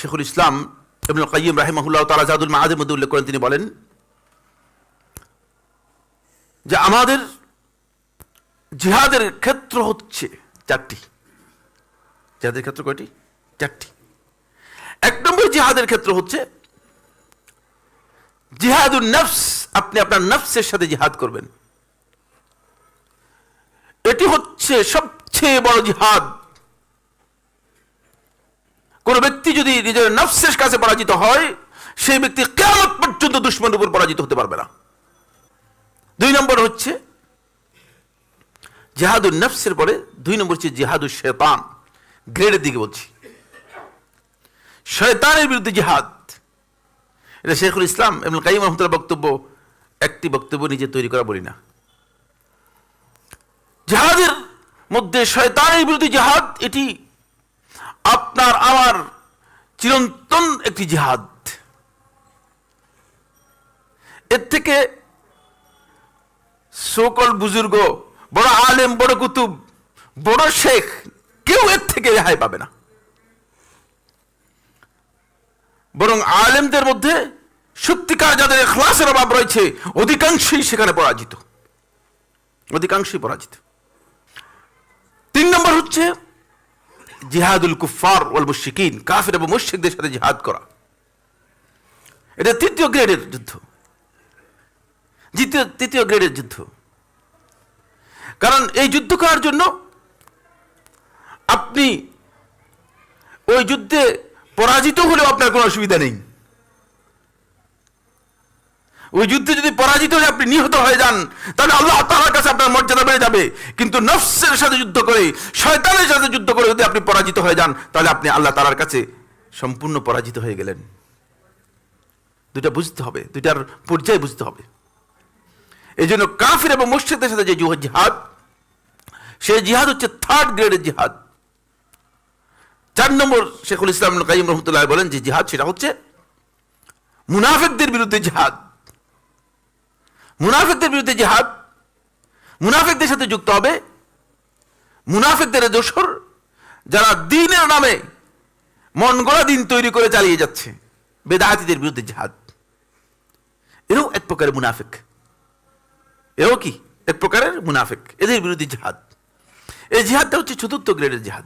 শেখুল ইসলাম ইবনুল কাইয়িম রাহিমাহুল্লাহ তাআলা জাদুল মাআদের মধ্যে উল্লেখ করেন, তিনি বলেন যে আমাদের জিহাদের ক্ষেত্র হচ্ছে চারটি। জিহাদের ক্ষেত্র কয়টি? চারটি। এক নম্বর জিহাদের ক্ষেত্র হচ্ছে জিহাদুল নফস, আপনি আপনার নফসের সাথে জিহাদ করবেন। এটি হচ্ছে সবচেয়ে বড় জিহাদ। কোন ব্যক্তি যদি নিজের নফসের কাছে পরাজিত হয়, সেই ব্যক্তি কেমন পর্যন্ত দুশ্মনের উপর পরাজিত হতে পারবে না। দুই নম্বর হচ্ছে জেহাদুল নফসের পরে দুই নম্বর হচ্ছে জেহাদুল শেতান গ্রেডের দিকে বলছি। শয়তানের বিরুদ্ধে জিহাদ। এটা শেখুল ইসলাম এবং কাইম রহমতুল্লাহ বক্তব্য, একটি বক্তব্য নিজে তৈরি করা বলি না। জেহাদের মধ্যে শয়তানের বিরুদ্ধে জেহাদ, এটি আপনার আমার চিরন্তন একটি জেহাদ। এর থেকে সকল বুজুর্গ, বড় আলেম, বড় কুতুব, বড় শেখ, কেউ এর থেকে রেহাই পাবে না। বরং আলেমদের মধ্যে সত্যিকার যাদের এখলাসের অভাব রয়েছে, অধিকাংশই সেখানে পরাজিত। অধিকাংশই পরাজিত। তিন নম্বর হচ্ছে জিহাদুল কুফার ওয়াল মুশিকিন কাফের এবং মুশিকদের সাথে জিহাদ করা। এটা তৃতীয় গ্রেডের যুদ্ধ। দ্বিতীয় তৃতীয় গ্রেডের যুদ্ধ। কারণ এই যুদ্ধ করার জন্য আপনি ওই যুদ্ধে পরাজিত হলেও আপনার কোনো অসুবিধা নেই। ওই যুদ্ধে যদি পরাজিত হয়ে আপনি নিহত হয়ে যান, তাহলে আল্লাহ তাআলার কাছে আপনার মর্যাদা বেড়ে যাবে। কিন্তু নফসের সাথে যুদ্ধ করে, শয়তানের সাথে যুদ্ধ করে যদি আপনি পরাজিত হয়ে যান, তাহলে আপনি আল্লাহ তাআলার কাছে সম্পূর্ণ পরাজিত হয়ে গেলেন। দুটা বুঝতে হবে, দুইটার পর্যায়ে বুঝতে হবে। এই জন্য কাফির এবং মুর্শিদের সাথে যে জুহ- জিহাদ সেই জিহাদ হচ্ছে থার্ড গ্রেডের জিহাদ। চার নম্বর শেখুল ইসলাম কাইয়িম রহমতুল্লাহ বলেন যে জিহাদ সেটা হচ্ছে মুনাফিকদের বিরুদ্ধে জিহাদ। মুনাফিকদের বিরুদ্ধে জিহাদ, মুনাফিকদের সাথে যুক্ত হবে মুনাফিকদের দোসর যারা দিনের নামে মন গড়া দিন তৈরি করে চালিয়ে যাচ্ছে, বেদাহাতিদের বিরুদ্ধে জিহাদ। এরাও এক প্রকারের মুনাফিক। এরাও কি? এক প্রকারের মুনাফিক। এদের বিরুদ্ধে জিহাদ। এই জিহাদটা হচ্ছে চতুর্থ গ্রেডের জিহাদ।